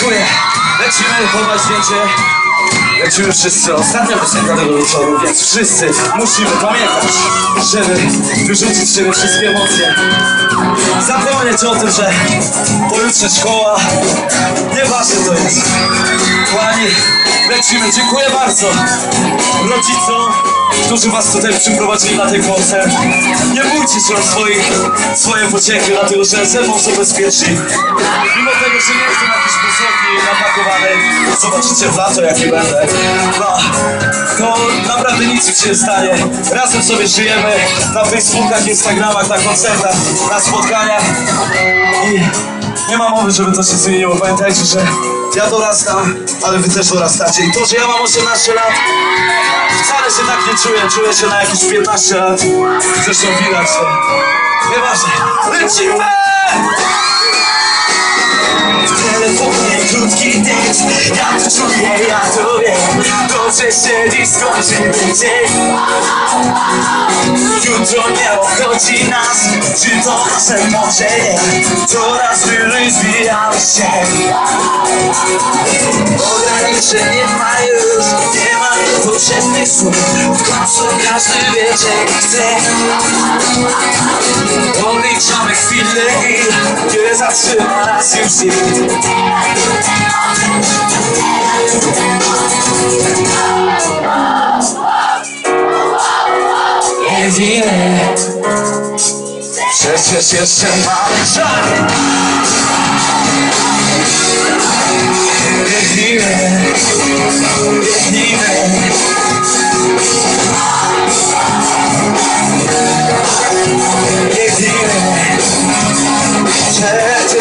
Dziękuję. Lecimy, podać zdjęcie. Lecimy wszyscy. Ostatnia piosenka tego wieczoru, więc wszyscy musimy pamiętać, żeby wyrzucić z siebie wszystkie emocje. Zapomnieć o tym, że pojutrze szkoła. Nieważne to jest. Kochani, lecimy. Dziękuję bardzo rodzicom, którzy was tutaj przyprowadzili na ten koncert. Nie bójcie się o swoich, swoje pociechy, dlatego że ze mną są bezpieczni. Mimo tego, że nie jestem jakiś wysoki, napakowany, zobaczycie w lato jaki będę. No, to naprawdę nic się nie stanie. Razem sobie żyjemy na Facebookach, Instagramach, na koncertach, na spotkaniach. I nie ma mowy, żeby to się zmieniło. Pamiętajcie, że ja dorastam, ale wy też dorastacie. I to, że ja mam 18 lat, wcale się tak nie czuję. Czuję się na jakieś 15 lat. Zresztą widać to. Nieważne. Lecimy! W telefonie krótki tekst Ja to czuję, ja to wiem Dobrze się dziś skończy dzień Jutro nie obchodzi nas Czy to nasze może nie Coraz wyżej zbijamy się Ograniczenie ma już Nie ma niepotrzebnych słów W końcu każdy wie czego chce Odliczamy chwile i nie zatrzyma nas już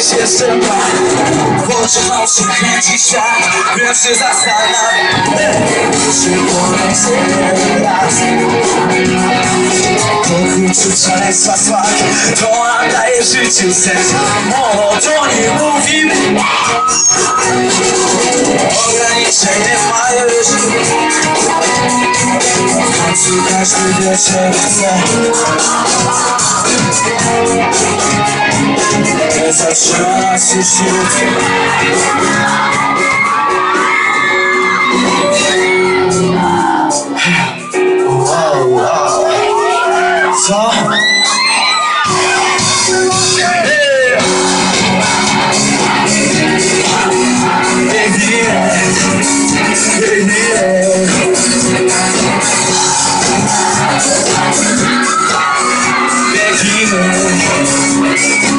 Przecież jestem pan W oczach się kręci świat Wiem się zastanawiam Czy powiem sobie raz Pochyciu szaleństwa smak To nam daje życiu sens Monotonie mówimy Ograniczenie ma już W końcu każdy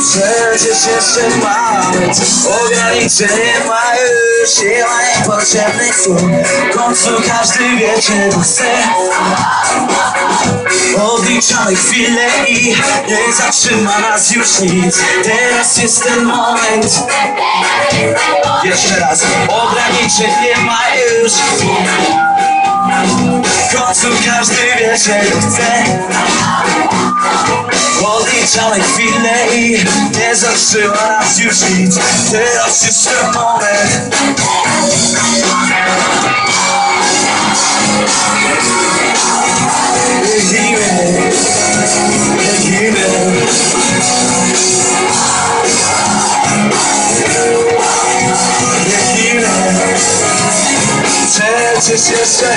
Przecież jeszcze mamy Ograniczenie ma już ma niepotrzebnych słów. W końcu każdy wie czego chce Odliczamy chwilę i nie zatrzyma nas już nic. Teraz jest ten moment. Jeszcze raz. Ograniczeń nie ma już. W końcu każdy wie czego chce Odliczamy chwilę i nie zatrzyma nas już nic Teraz ten moment Lecimy, lecimy Lecimy Przecież jeszcze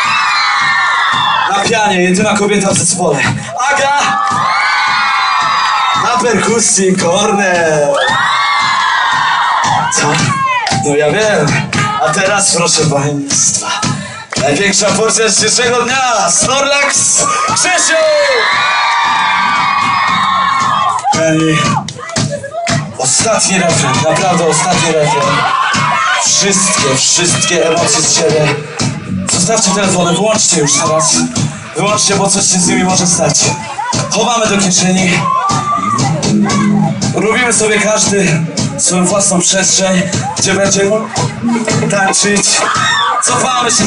na pianie jedyna kobieta w zespole Aga, na perkusji Kornel. Co? No ja wiem. A teraz proszę państwa, największa porcja dzisiejszego dnia, Snorlax Grzesiu! Kochani, Ostatni refren, naprawdę ostatni refren. Wszystkie, wszystkie emocje z siebie. Zostawcie telefony, wyłączcie już teraz. Wyłączcie, bo coś się z nimi może stać. chowamy do kieszeni. Robimy sobie każdy swoją własną przestrzeń, gdzie będziemy tańczyć. Cofamy się